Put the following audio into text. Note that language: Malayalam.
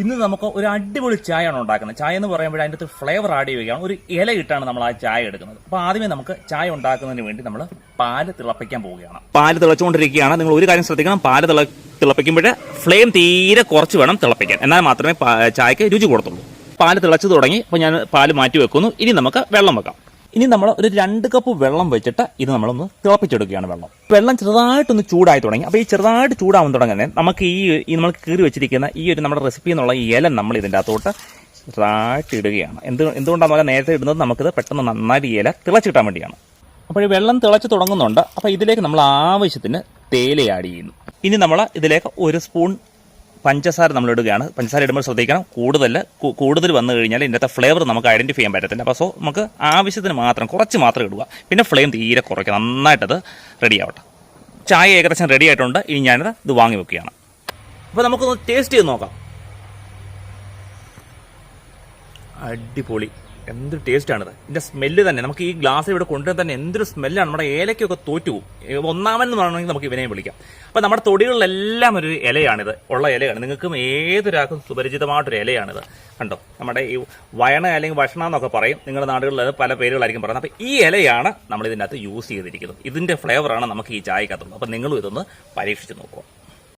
ഇന്ന് നമുക്ക് ഒരു അടിപൊളി ചായയാണ് ഉണ്ടാക്കുന്നത്. ചായ എന്ന് പറയുമ്പോൾ അതിന്റെ അകത്ത് ഫ്ലേവർ ആഡ് ചെയ്യുകയാണ്. ഒരു ഇല ഇട്ടാണ് നമ്മൾ ആ ചായ എടുക്കുന്നത്. അപ്പോൾ ആദ്യമേ നമുക്ക് ചായ ഉണ്ടാക്കുന്നതിന് വേണ്ടി നമ്മൾ പാൽ തിളപ്പിക്കാൻ പോവുകയാണ്. പാൽ തിളച്ചുകൊണ്ടിരിക്കുകയാണ്. നിങ്ങൾ ഒരു കാര്യം ശ്രദ്ധിക്കണം. പാൽ തിള തിളപ്പിക്കുമ്പോൾ ഫ്ലെയിം തീരെ കുറച്ച് വേണം തിളപ്പിക്കാൻ. എന്നാൽ മാത്രമേ ചായക്ക് രുചി കൊടുത്തുള്ളൂ. പാൽ തിളച്ചു തുടങ്ങി. അപ്പോൾ ഞാൻ പാൽ മാറ്റി വെക്കുന്നു. ഇനി നമുക്ക് വെള്ളം വെക്കാം. ഇനി നമ്മൾ ഒരു രണ്ട് കപ്പ് വെള്ളം വെച്ചിട്ട് ഇത് നമ്മളൊന്ന് തിളപ്പിച്ചെടുക്കുകയാണ് വെള്ളം. വെള്ളം ചെറുതായിട്ടൊന്ന് ചൂടായി തുടങ്ങി. അപ്പോൾ ഈ ചെറുതായിട്ട് ചൂടാവാൻ തുടങ്ങുന്നത് നമുക്ക് ഈ ഈ നമ്മൾ കീറി വെച്ചിരിക്കുന്ന ഈ ഒരു നമ്മുടെ റെസിപ്പി എന്നുള്ള ഈ ഇല നമ്മൾ ഇതിന്റെ അകത്തോട്ട് ചെറുതായിട്ട് ഇടുകയാണ്. എന്ത് എന്തുകൊണ്ടാണ് നമ്മൾ നേരത്തെ ഇടുന്നത് നമുക്കിത് പെട്ടെന്ന് നന്നായിട്ട് ഇല ഇല തിളച്ചിട്ടാൻ വേണ്ടിയാണ്. അപ്പോൾ ഈ വെള്ളം തിളച്ച് തുടങ്ങുന്നുണ്ട്. അപ്പോൾ ഇതിലേക്ക് നമ്മൾ ആവശ്യത്തിന് തേയില ആഡ് ചെയ്യുന്നു. ഇനി നമ്മൾ ഇതിലേക്ക് ഒരു സ്പൂൺ പഞ്ചസാര നമ്മൾ ഇടുകയാണ് പഞ്ചസാര ഇടുമ്പോൾ ശ്രദ്ധിക്കണം. കൂടുതൽ കൂടുതൽ വന്നു കഴിഞ്ഞാൽ ഇതിന്റെ ഫ്ലേവർ നമുക്ക് ഐഡന്റിഫൈ ചെയ്യാൻ പറ്റത്തില്ല. അപ്പോൾ സോ നമുക്ക് ആവശ്യത്തിന് മാത്രം കുറച്ച് മാത്രം ഇടുക. പിന്നെ ഫ്ലെയിം തീരെ കുറയ്ക്കുക നന്നായിട്ടത് റെഡി ആവട്ടെ. ചായ ഏകദേശം റെഡി ആയിട്ടുണ്ട്. ഇനി ഞാനത് ഇത് വാങ്ങി വെക്കുകയാണ്. അപ്പോൾ നമുക്കൊന്ന് ടേസ്റ്റ് ചെയ്ത് നോക്കാം. അടിപൊളി. എന്തൊരു ടേസ്റ്റാണിത് ഇതിന്റെ സ്മെല്ല് തന്നെ. നമുക്ക് ഈ ഗ്ലാസ് ഇവിടെ കൊണ്ടുവരാൻ തന്നെ എന്തൊരു സ്മെല്ലാണ് നമ്മുടെ ഏലയ്ക്കൊക്കെ തോറ്റു പോകും ഒന്നാമൻ എന്ന് പറയണമെങ്കിൽ നമുക്ക് ഇവനെയും വിളിക്കാം. അപ്പൊ നമ്മുടെ തൊടികളിലെല്ലാം ഒരു ഇലയാണിത്. ഉള്ള ഇലയാണ്. നിങ്ങൾക്കും ഏതൊരാൾക്കും സുപരിചിതമായിട്ടൊരു ഇലയാണിത്. കണ്ടോ? നമ്മുടെ ഈ വയണ അല്ലെങ്കിൽ ഭക്ഷണം എന്നൊക്കെ പറയും. നിങ്ങളുടെ നാടുകളിൽ പല പേരുകളായിരിക്കും പറയുന്നത്. അപ്പൊ ഈ ഇലയാണ് നമ്മൾ ഇതിനകത്ത് യൂസ് ചെയ്തിരിക്കുന്നത്. ഇതിന്റെ ഫ്ലേവറാണ് നമുക്ക് ഈ ചായക്കകത്തുള്ളത്. അപ്പൊ നിങ്ങളും ഇതൊന്ന് പരീക്ഷിച്ച് നോക്കുക.